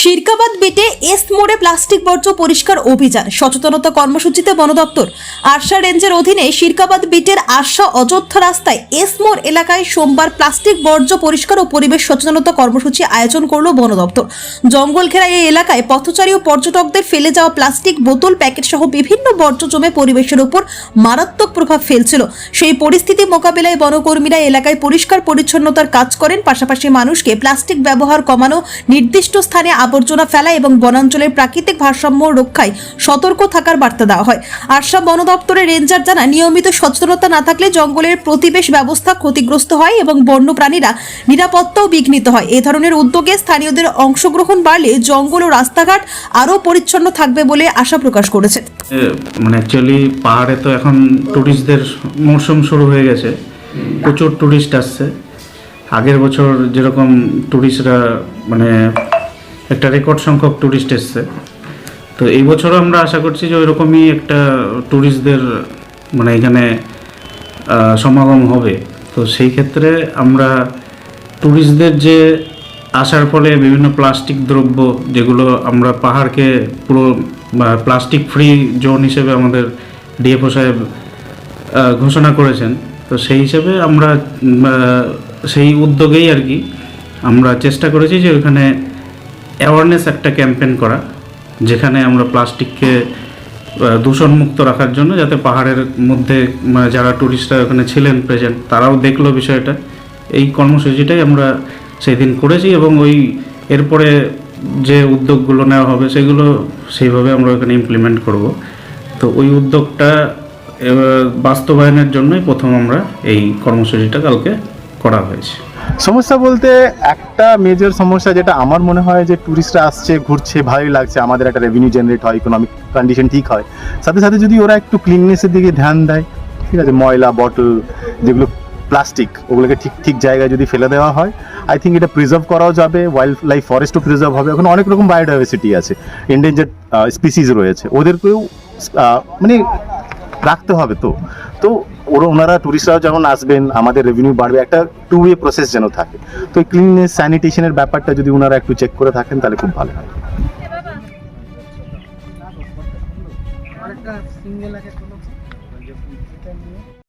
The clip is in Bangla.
শিরকাবাদ বেটে এস মোড়ে প্লাস্টিক বর্জ্য পরিষ্কার অভিযান। সচেতনতা কর্মসূচিতে বন দপ্তর। আরশা রেঞ্জের অধীনে শিরকাবাদ বিটের আরশা অযোধ্যা রাস্তায় এস মোড় এলাকায় সোমবার প্লাস্টিক বর্জ্য পরিষ্কার ও পরিবেশ সচেতনতা কর্মসূচি আয়োজন করল বন দপ্তর। জঙ্গল ঘেরা এই এলাকায় পথচারী ও পর্যটকদের ফেলে যাওয়া প্লাস্টিক বোতল প্যাকেট সহ বিভিন্ন বর্জ্য জমে পরিবেশের উপর মারাত্মক প্রভাব ফেলছিল। সেই পরিস্থিতি মোকাবিলায় বনকর্মীরা এলাকায় পরিষ্কার পরিচ্ছন্নতার কাজ করেন। পাশাপাশি মানুষকে প্লাস্টিক ব্যবহার কমানো নির্দিষ্ট স্থানে আবর্জনা ফেলা এবং বনাঞ্চলের প্রাকৃতিক ভারসাম্য রক্ষায় সতর্ক থাকার বার্তা দেওয়া হয়। আরশা বন দপ্তরের রেঞ্জার জানা নিয়মিত সচেতনতা না থাকলে জঙ্গলের প্রতিবেশ ব্যবস্থা ক্ষতিগ্রস্ত হয় এবং বন্যপ্রাণীরা নিরাপত্তাও বিঘ্নিত হয়। এ ধরনের উদ্যোগে স্থানীয়দের অংশগ্রহণ বাড়লে জঙ্গল ও রাস্তাঘাট আরও পরিচ্ছন্ন থাকবে বলে আশা প্রকাশ করেছে। মানে অ্যাকচুয়ালি পাহাড়ে তো এখন ট্যুরিস্টদের মরশুম শুরু হয়ে গেছে। প্রচুর ট্যুরিস্ট আসছে। আগের বছর যেরকম ট্যুরিস্টরা মানে একটা রেকর্ড সংখ্যক ট্যুরিস্ট এসছে। তো এই বছরও আমরা আশা করছি যে ওইরকমই একটা ট্যুরিস্টদের মানে এখানে সমাগম হবে। তো সেই ক্ষেত্রে আমরা ট্যুরিস্টদের যে আসার ফলে বিভিন্ন প্লাস্টিক দ্রব্য যেগুলো আমরা পাহাড়কে পুরো প্লাস্টিক ফ্রি জোন হিসেবে আমাদের ডিএফও সাহেব ঘোষণা করেছেন। তো সেই হিসেবে আমরা সেই উদ্যোগেই আর কি আমরা চেষ্টা করেছি যে ওখানে অ্যাওয়ারনেস একটা ক্যাম্পেন করা, যেখানে আমরা প্লাস্টিককে দূষণমুক্ত রাখার জন্য যাতে পাহাড়ের মধ্যে মানে যারা ট্যুরিস্টরা ওখানে ছিলেন প্রেজেন্ট তারাও দেখল বিষয়টা। এই কর্মসূচিটাই আমরা সেই দিন করেছি এবং ওই এরপরে যে উদ্যোগগুলো নেওয়া হবে, সেগুলো সেইভাবে আমরা ওখানে ইমপ্লিমেন্ট করব। তো ওই উদ্যোগটা বাস্তবায়নের জন্যই প্রথম আমরা এই কর্মসূচিটা কালকে করা হয়েছে। সমস্যা বলতে একটা মেজর সমস্যা যেটা আমার মনে হয় যে ট্যুরিস্টরা আসছে, ঘুরছে, ভালোই লাগছে, আমাদের একটা রেভিনিউ জেনারেট হয় ইকোনমিক কন্ডিশন ঠিক হয়। সাথে সাথে যদি ওরা একটু ক্লিননেসের দিকে ধ্যান দেয়, ঠিক আছে, ময়লা বটল যেগুলো প্লাস্টিক ওগুলোকে ঠিক ঠিক জায়গায় যদি ফেলে দেওয়া হয় আই থিঙ্ক এটা প্রিজার্ভ করাও যাবে ওয়াইল্ড লাইফ ফরেস্টও প্রিজার্ভ হবে। ওখানে অনেক রকম বায়োডাইভার্সিটি আছে এন্ডেঞ্জার স্পিসিস রয়েছে। ওদেরকেও মানে রাখতে হবে তো। তো ওরা ওনারা টুরিস্টরাও যখন আসবেন, আমাদের রেভিনিউ বাড়বে, একটা টু ওয়ে প্রসেস যেন থাকে। তো এই ক্লিননেস স্যানিটেশনের ব্যাপারটা যদি ওনারা একটু চেক করে থাকেন, তাহলে খুব ভালো হয়। সিঙ্গেল